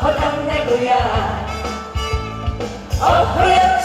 허당대구야. 어허야